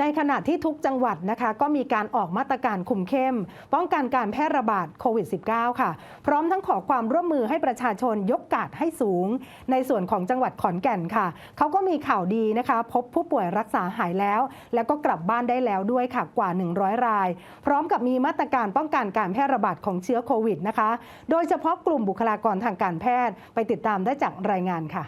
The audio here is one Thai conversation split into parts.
ในขณะที่ทุกจังหวัดนะคะก็มีการออกมาตรการคุมเข้ม ป้องกันการแพร่ระบาดโควิด -19 ค่ะ พร้อมทั้งขอความร่วมมือให้ประชาชนยกกาดให้สูง ในส่วนของจังหวัดขอนแก่นค่ะ เขาก็มีข่าวดีนะคะ พบผู้ป่วยรักษาหายแล้ว แล้วก็กลับบ้านได้แล้วด้วยค่ะกว่า 100 ราย พร้อมกับมีมาตรการป้องกันการแพร่ระบาดของเชื้อโควิดนะคะ โดยเฉพาะกลุ่มบุคลากรทางการแพทย์ไปติดตามได้จากรายงานค่ะ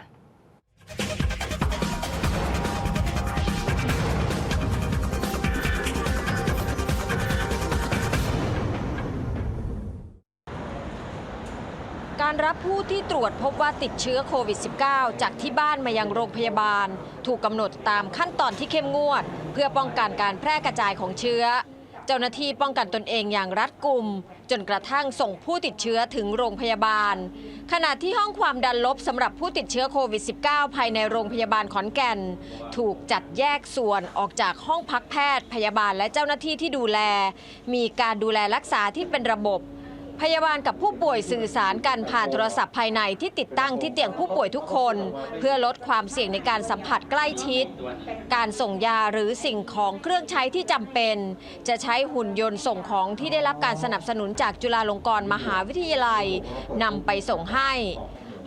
การรับผู้ที่ตรวจพบว่าติดเชื้อโควิด -19 จากที่บ้านมายังโรงพยาบาล ถูกกำหนดตามขั้นตอนที่เข้มงวด เพื่อป้องกันการแพร่กระจายของเชื้อ เจ้าหน้าที่ป้องกันตนเองอย่างรัดกุม จนกระทั่งส่งผู้ติดเชื้อถึงโรงพยาบาล ขณะที่ห้องความดันลบสำหรับผู้ติดเชื้อโควิด -19 ภายในโรงพยาบาลขอนแก่น ถูกจัดแยกส่วนออกจากห้องพักแพทย์ พยาบาลและเจ้าหน้าที่ที่ดูแล มีการดูแลรักษาที่เป็นระบบ พยาบาลกับผู้ป่วยสื่อสารกันผ่านโทรศัพท์ภายในที่ติดตั้งที่เตียงผู้ป่วยทุกคน เพื่อลดความเสี่ยงในการสัมผัสใกล้ชิด การส่งยาหรือสิ่งของเครื่องใช้ที่จำเป็น จะใช้หุ่นยนต์ส่งของที่ได้รับการสนับสนุนจากจุฬาลงกรณ์มหาวิทยาลัยนำไปส่งให้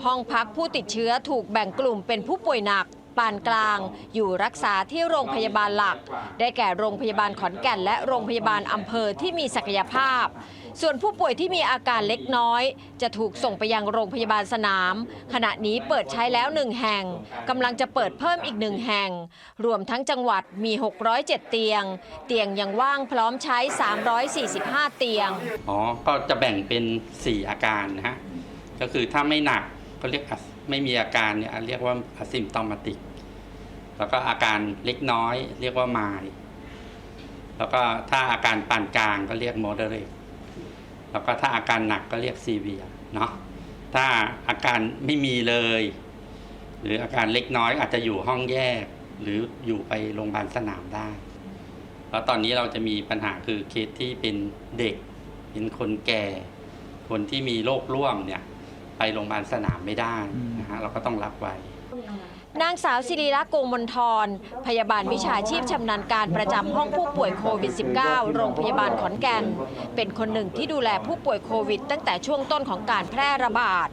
ห้องพักผู้ติดเชื้อถูกแบ่งกลุ่มเป็นผู้ป่วยหนัก ปานกลาง อยู่รักษาที่โรงพยาบาลหลัก ได้แก่โรงพยาบาลขอนแก่นและโรงพยาบาลอำเภอที่มีศักยภาพ ส่วนผู้ป่วยที่มีอาการเล็กน้อย จะถูกส่งไปยังโรงพยาบาลสนาม ขณะนี้เปิดใช้แล้วหนึ่งแห่งกำลังจะเปิดเพิ่มอีกหนึ่งแห่ง รวมทั้งจังหวัดมี 607 เตียง เตียงยังว่างพร้อมใช้ 345 เตียง อ๋อ ก็จะแบ่งเป็น 4 อาการนะฮะ ก็คือถ้าไม่หนักก็เรียกไม่มีอาการเนี่ยเรียกว่า asymptomatic แล้วก็อาการเล็กน้อย เรียกว่า mild แล้วก็ถ้าอาการปานกลางก็เรียก moderate แล้วก็ถ้าอาการหนักก็เรียก severe เนาะถ้าอาการไม่มีเลย หรืออาการเล็กน้อยอาจจะอยู่ห้องแยก หรืออยู่ไปโรงพยาบาลสนามได้ แล้วตอนนี้เราจะมีปัญหาคือเคสที่เป็นเด็ก เป็นคนแก่ คนที่มีโรคร่วมเนี่ย ไปโรงพยาบาลสนามไม่ได้นะฮะเราก็ต้องรับไว้ นางสาวศิริรักษ์โกมลทร พยาบาลวิชาชีพชำนาญการประจำห้องผู้ป่วยโควิด -19 โรงพยาบาลขอนแก่น เป็นคนหนึ่งที่ดูแลผู้ป่วยโควิด ตั้งแต่ช่วงต้นของการแพร่ระบาด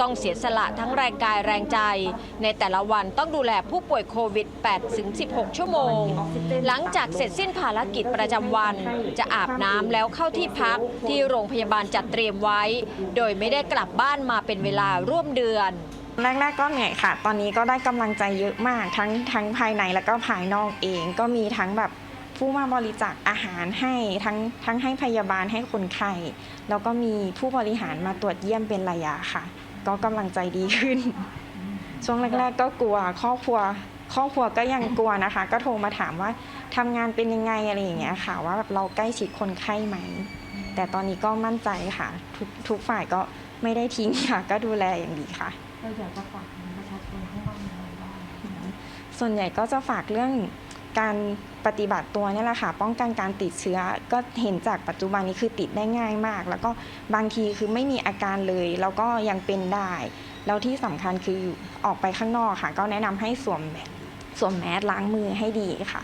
ต้องเสียสละทั้งแรงกายแรงใจ ในแต่ละวันต้องดูแลผู้ป่วยโควิด 8-16 ชั่วโมง หลังจากเสร็จสิ้นภารกิจประจำวัน จะอาบน้ำแล้วเข้าที่พักที่โรงพยาบาลจัดเตรียมไว้ โดยไม่ได้กลับบ้านมาเป็นเวลาร่วมเดือน แรก ๆก็เหนื่อยค่ะ ตอนนี้ก็ได้กำลังใจเยอะมากทั้งทั้งภายในแล้วก็ภายนอกเอง ก็มีทั้งแบบผู้มาบริจาคอาหารให้ทั้งทั้งให้พยาบาลให้คนไข้แล้วก็มีผู้บริหารมาตรวจเยี่ยมเป็นระยะค่ะ ก็กำลังใจดีขึ้น ช่วงแรก ๆ ก็กลัวครอบครัวครอบครัวก็ยังกลัวนะคะ ก็โทรมาถามว่าทำงานเป็นยังไงอะไรอย่างเงี้ยค่ะ ว่าแบบเราใกล้ชิดคนไข้ไหม แต่ตอนนี้ก็มั่นใจค่ะ ทุกทุกฝ่ายก็ ไม่ได้ทิ้งค่ะ ก็ดูแลอย่างดีค่ะ เราอยากจะฝากถึงประชาชนให้บ้างอะไรบ้าง ส่วนใหญ่ก็จะฝากเรื่องการปฏิบัติตัวเนี่ยแหละค่ะ ป้องกันการติดเชื้อ ก็เห็นจากปัจจุบันนี้คือติดได้ง่ายมาก แล้วก็บางทีคือไม่มีอาการเลย แล้วก็ยังเป็นได้ แล้วที่สำคัญคือออกไปข้างนอกค่ะ ก็แนะนำให้สวมแบบ สวมแมสล้างมือให้ดีค่ะ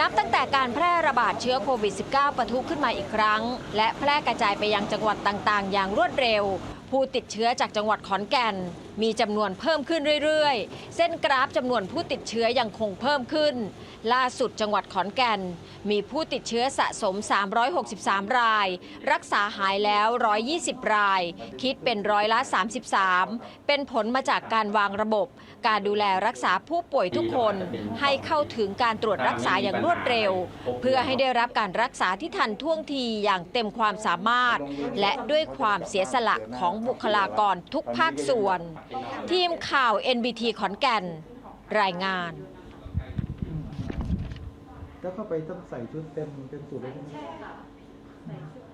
นับตั้งแต่การแพร่ระบาดเชื้อโควิด -19 ปะทุขึ้นมาอีกครั้ง และแพร่กระจายไปยังจังหวัดต่างๆ อย่างรวดเร็วผู้ติดเชื้อจากจังหวัดขอนแก่น มีจำนวนเพิ่มขึ้นเรื่อยๆ เส้นกราฟจำนวนผู้ติดเชื้อยังคงเพิ่มขึ้น ล่าสุดจังหวัดขอนแก่น มีผู้ติดเชื้อสะสม 363 ราย รักษาหายแล้ว 120 ราย คิดเป็นร้อยละ 33 เป็นผลมาจากการวางระบบ การดูแลรักษาผู้ป่วยทุกคนให้เข้าถึงการตรวจรักษาอย่างรวดเร็ว เพื่อให้ได้รับการรักษาที่ทันท่วงทีอย่างเต็มความสามารถ และด้วยความเสียสละของบุคลากรทุกภาคส่วน ทีมข่าว NBT ขอนแก่น รายงาน แล้วเข้าไปต้องใส่ชุดเต็มเป็นสูตรเลยใช่ไหม ใช่ค่ะใส่ชุด PPE